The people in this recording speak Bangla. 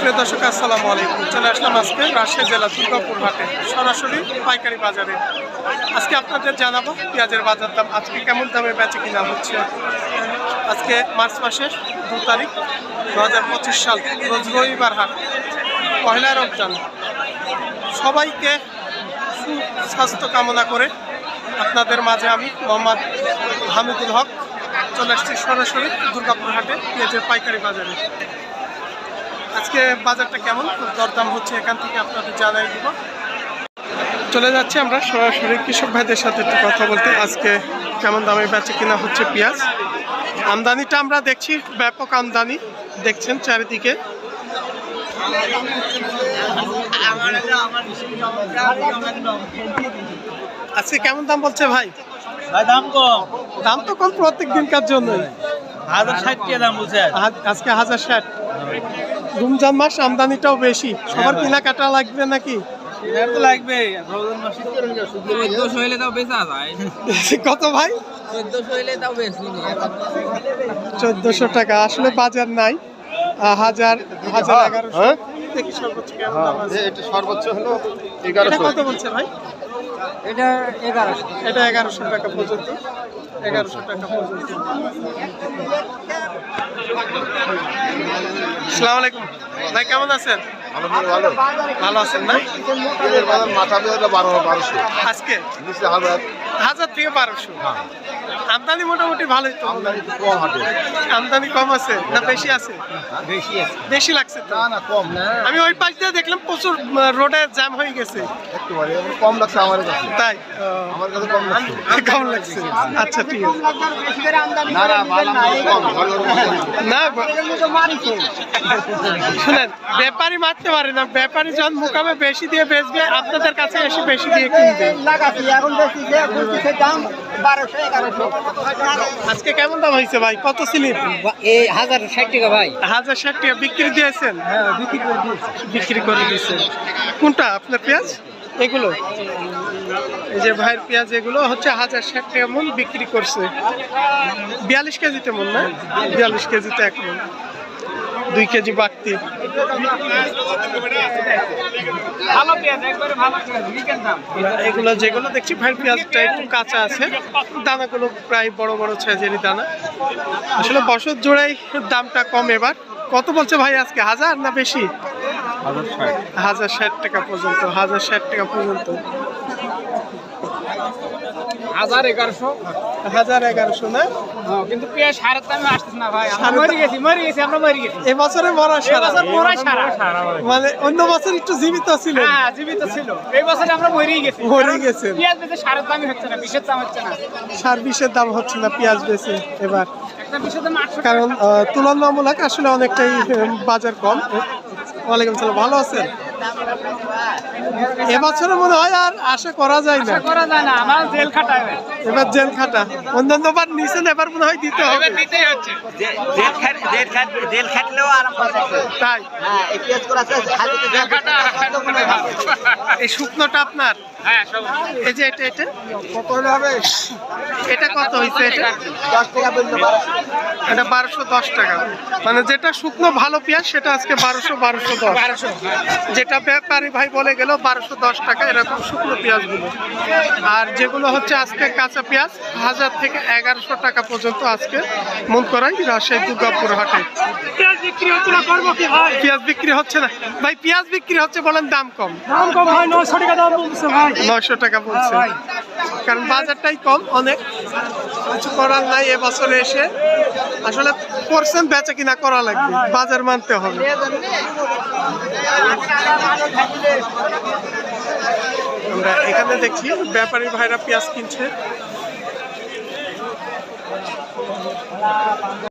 সুপ্রিয় দর্শক, আসসালামু আলাইকুম। চলে আসলাম আজকে রাজশাহী জেলা দুর্গাপুর হাটে, সরাসরি পাইকারি বাজারে। আজকে আপনাদের জানাব পেঁয়াজের বাজার দাম আজকে কেমন দামে বেচে কিনা হচ্ছে। আজকে মার্চ মাসের দু তারিখ, দু হাজার পঁচিশ সাল, রোজ রবিবার হাট, পয়লা রমজান। সবাইকে সুস্বাস্থ্য কামনা করে আপনাদের মাঝে আমি মোহাম্মদ হামিদুল হক চলে আসছি সরাসরি দুর্গাপুর হাটে পেঁয়াজের পাইকারি বাজারে। আজকে বাজারটা কেমন? দরদাম হচ্ছে এখান থেকে আপনাদের জানাই দিব। চলে যাচ্ছি আমরা সরাসরি কৃষক ভাইদের সাথে একটু কথা বলতে। আজকে কেমন দামে বেচে কিনা হচ্ছে পেঁয়াজ। আমদানিটা আমরা দেখছি ব্যাপক আমদানি দেখছেন চারিদিকে। আজকে কেমন দাম বলছে ভাই? ভাই দাম কম। দাম তো কম প্রত্যেক দিনকার জন্য হাজার ষাট টাকা দাম বলছে। আজকে হাজার ষাট। রমজান মাস আমদানিটাও বেশি। সবার কেনাকাটা লাগবে নাকি? লাগবে চোদ্দশো হইলে তাও বেচা যায়। কত ভাই? চোদ্দশো হইলে তাও বেশি চোদ্দশো টাকা আসলে বাজার নাই। হাজার হাজার এগারোশো। আছে। এটা সর্বোচ্চ হলো এগারোশো। কত বলছে ভাই? এটা এগারোশো। এটা এগারোশো টাকা পর্যন্ত এগারোশো টাকা পর্যন্ত আসসালামু আলাইকুম। ভাই কেমন আছেন? ভালো। ভালো আছেন না? মাথা বারোশো। আজকে? নিচে হাজার হাজার থেকে বারোশো। হ্যাঁ। আমদানি মোটামুটি ভালোই তো। আমদানি কম আছে না বেশি আছে? বেশি লাগছে তো। না না কম না। আমি ওই পাশ দিয়ে দেখলাম প্রচুর রোডে জ্যাম হয়ে গেছে। কম লাগছে আমার কাছে। তাই? আমার কাছে কম লাগছে। কম লাগছে। আচ্ছা ঠিক আছে। না শুনেন ব্যাপারী মারতে পারে না। ব্যাপারী যখন মুকামে বেশি দিয়ে বেচবে আপনাদের কাছে এসে বেশি দিয়ে কিনবে। লাগাচ্ছি এখন বেশি দাম বারোশো এগারোশো। আজকে কেমন দাম হয়েছে ভাই? কত স্লিপ? এই হাজার ষাট টাকা ভাই। হাজার ষাট টাকা। বিক্রি দিয়েছেন? হ্যাঁ বিক্রি করে দিয়েছি। বিক্রি করে দিয়েছেন। কোনটা? আপনার পেঁয়াজ? এগুলো। এই যে ভাইয়ের পেঁয়াজ এগুলো হচ্ছে হাজার ষাট টাকা মন বিক্রি করছে। বিয়াল্লিশ কেজিতে মন না? বিয়াল্লিশ কেজিতে এক মন দুই কেজি বাড়তি। ভালো পেঁয়াজ একবারে ভালো পেঁয়াজ উইকেন্ড দাম। এগুলো যেগুলো দেখছি ভাইয়ের পেঁয়াজটা একটু কাঁচা আছে। দানাগুলো প্রায় বড় বড় সাইজেরই দানা। আসলে বছর জোড়াই দামটা কম এবার। কত বলছে ভাই আজকে হাজার না বেশি? হাজার ষাট টাকা পর্যন্ত হাজার ষাট টাকা পর্যন্ত। হাজার এগারোশো? হাজার এগারোশো না? কিন্তু পেঁয়াজ সারের দামে আসতেছে না ভাই। মরে গেছি মরে গেছি আমরা মরে গেছি। এবছরে মরা সারা। এবছর সারা। মানে অন্য বছর একটু জীবিত ছিল। হ্যাঁ জীবিত ছিল। এই বছরে আমরা মরেই গেছি। মরেই কারণ পেঁয়াজ বেঁচে সারের দামই হচ্ছে না বিশের দাম হচ্ছে না। সার বিষের দাম হচ্ছে না পেঁয়াজ বেশি এবার। একটা বিশের দাম আটশো কারণ আহ, তুলনামূলক আসলে অনেকটাই বাজার কম। ওয়ালাইকুম সালাম ভালো আছেন? এবছরে মনে হয় আর আশা করা যায় না। করা যায় না আমার জেল খাটায় এবার জেল খাটা। অন্যান্য বার নিছেন এবার মনে হয় দিতে হবে। দিতেই হচ্ছে। জেল খাটলেও আরাম তাই। হ্যাঁ এই পেঁয়াজ করা আছে জেল খাটা আর খাটতে ভালো। এই শুকনোটা আপনার? হ্যাঁ এই যে এটা এটা? এটা কত হয়েছে এটা? দশ টাকা বলল এটা বারোশো দশ টাকা। মানে যেটা শুকনো ভালো পেঁয়াজ সেটা আজকে বারোশো বারোশো দশ। বারোশো। যেটা ব্যাপারী ভাই বলে গেল বারোশো দশ টাকা এরকম শুকনো পেঁয়াজগুলো। আর যেগুলো হচ্ছে আজকে কাঁচা পেঁয়াজ হাজার থেকে এগারোশো টাকা পর্যন্ত আজকে মন করাই রাজশাহী দুর্গাপুর হাটে। পেঁয়াজ বিক্রি হচ্ছে না ভাই? পেঁয়াজ বিক্রি হচ্ছে ভাই বলেন দাম কম। দাম কম হয় নশো টাকা দাম বলছে ভাই। নয়শো টাকা বলছে। ভাই। কারণ বাজারটাই কম অনেক কিছু করার নাই, এবছরে এসে আসলে পরসেন বেচা কিনা করা লাগবে, বাজার মানতে হবে। আমরা এখানে দেখি, ব্যাপারী ভাইরা পেঁয়াজ কিনছে।